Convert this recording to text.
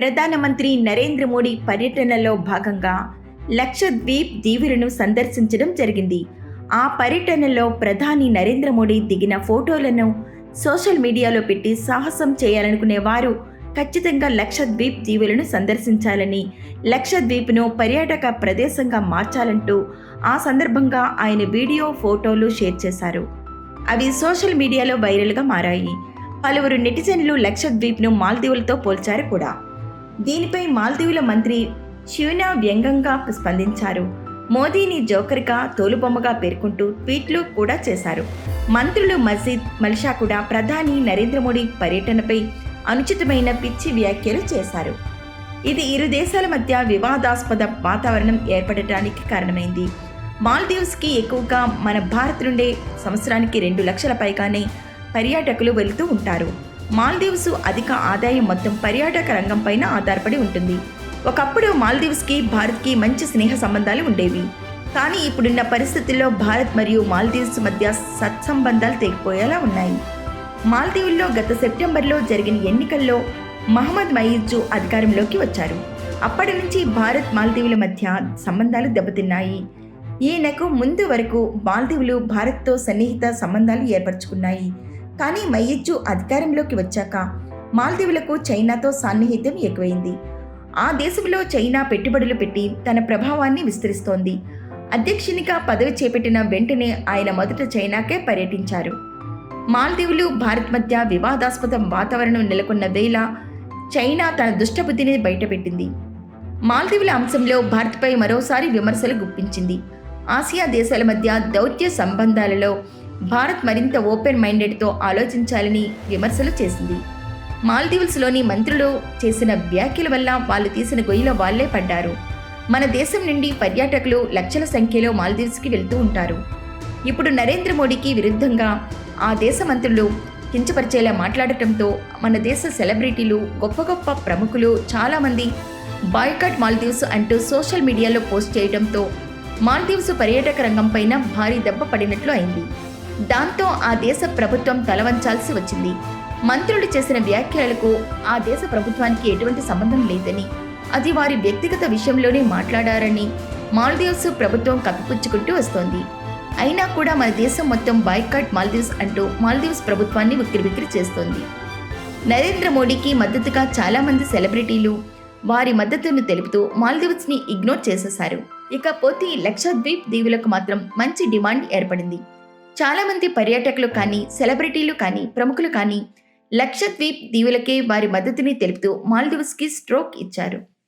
ప్రధానమంత్రి నరేంద్ర మోడీ పర్యటనలో భాగంగా లక్షద్వీప్ దీవులను సందర్శించడం జరిగింది. ఆ పర్యటనలో ప్రధాని నరేంద్ర మోడీ దిగిన ఫోటోలను సోషల్ మీడియాలో పెట్టి సాహసం చేయాలనుకునే వారు ఖచ్చితంగా లక్షద్వీప్ దీవులను సందర్శించాలని లక్షద్వీప్ను పర్యాటక ప్రదేశంగా మార్చాలంటూ ఆ సందర్భంగా ఆయన వీడియో ఫోటోలు షేర్ చేశారు. అవి సోషల్ మీడియాలో వైరల్గా మారాయి. పలువురు నెటిజన్లు లక్షద్వీప్ను మాల్దీవులతో పోల్చారు కూడా. దీనిపై మాల్దీవుల మంత్రి శివనా వ్యంగ్యంగా స్పందించారు. మోదీని జోకర్గా తోలుబొమ్మగా పేర్కొంటూ ట్వీట్లు కూడా చేశారు. మంత్రులు మసీద్ మల్షా కూడా ప్రధాని నరేంద్ర మోడీ పర్యటనపై అనుచితమైన పిచ్చి వ్యాఖ్యలు చేశారు. ఇది ఇరు దేశాల మధ్య వివాదాస్పద వాతావరణం ఏర్పడటానికి కారణమైంది. మాల్దీవ్స్కి ఎక్కువగా మన భారత్ నుండే సంవత్సరానికి రెండు లక్షల పైగానే పర్యాటకులు వెళుతూ ఉంటారు. మాల్దీవ్స్ అధిక ఆదాయం మొత్తం పర్యాటక రంగంపైన ఆధారపడి ఉంటుంది. ఒకప్పుడు మాల్దీవ్స్కి భారత్కి మంచి స్నేహ సంబంధాలు ఉండేవి. కానీ ఇప్పుడున్న పరిస్థితుల్లో భారత్ మరియు మాల్దీవ్స్ మధ్య సత్సంబంధాలు తెగిపోయేలా ఉన్నాయి. మాల్దీవుల్లో గత సెప్టెంబర్లో జరిగిన ఎన్నికల్లో మహమ్మద్ మయీజు అధికారంలోకి వచ్చారు. అప్పటి నుంచి భారత్ మాల్దీవుల మధ్య సంబంధాలు దెబ్బతిన్నాయి. ఈయనకు ముందు వరకు మాల్దీవులు భారత్తో సన్నిహిత సంబంధాలు ఏర్పరచుకున్నాయి. కానీ మయ్యిచ్చు అధికారంలోకి వచ్చాక మాల్దీవులకు చైనాతో సాన్నిహిత్యం ఎక్కువైంది. ఆ దేశంలో చైనా పెట్టుబడులు పెట్టి తన ప్రభావాన్ని విస్తరిస్తోంది. అధ్యక్షునిగా పదవి చేపట్టిన వెంటనే ఆయన మొదట చైనాకే పర్యటించారు. మాల్దీవులు భారత్ మధ్య వివాదాస్పద వాతావరణం నెలకొన్న వేళ చైనా తన దుష్టబుద్ధిని బయటపెట్టింది. మాల్దీవుల అంశంలో భారత్పై మరోసారి విమర్శలు గుప్పించింది. ఆసియా దేశాల మధ్య దౌత్య సంబంధాలలో భారత్ మరింత ఓపెన్ మైండెడ్తో ఆలోచించాలని విమర్శలు చేసింది. మాల్దీవ్స్లోని మంత్రులు చేసిన వ్యాఖ్యల వల్ల వాళ్ళు తీసిన గొయ్యిలో వాళ్ళే పడ్డారు. మన దేశం నుండి పర్యాటకులు లక్షల సంఖ్యలో మాల్దీవ్స్కి వెళ్తూ ఉంటారు. ఇప్పుడు నరేంద్ర మోడీకి విరుద్ధంగా ఆ దేశ మంత్రులు కించపరిచేలా మాట్లాడటంతో మన దేశ సెలబ్రిటీలు గొప్ప గొప్ప ప్రముఖులు చాలామంది బాయ్కట్ మాల్దీవ్స్ అంటూ సోషల్ మీడియాలో పోస్ట్ చేయడంతో మాల్దీవ్స్ పర్యాటక రంగంపైన భారీ దెబ్బ పడినట్లు అయింది. దాంతో ఆ దేశ ప్రభుత్వం తలవంచాల్సి వచ్చింది. మంత్రులు చేసిన వ్యాఖ్యలకు ఆ దేశ ప్రభుత్వానికి ఎటువంటి సంబంధం లేదని అది వారి వ్యక్తిగత విషయంలోనే మాట్లాడారని మాల్దీవ్స్ ప్రభుత్వం కప్పిపుచ్చుకుంటూ వస్తోంది. అయినా కూడా మన దేశం మొత్తం బాయ్కాట్ మాల్దీవ్స్ అంటూ మాల్దీవ్స్ ప్రభుత్వాన్ని ఉక్కిరిబిక్కిరి చేస్తోంది. నరేంద్ర మోడీకి మద్దతుగా చాలామంది సెలబ్రిటీలు వారి మద్దతును తెలుపుతూ మాల్దీవ్స్ని ఇగ్నోర్ చేసేశారు. ఇకపోతే లక్షద్వీప్ దీవులకు మాత్రం మంచి డిమాండ్ ఏర్పడింది. చాలామంది పర్యాటకులు కానీ సెలబ్రిటీలు కానీ ప్రముఖులు కానీ లక్షద్వీప్ దీవులకే వారి మద్దతుని తెలుపుతూ మాల్దీవ్స్కి స్ట్రోక్ ఇచ్చారు.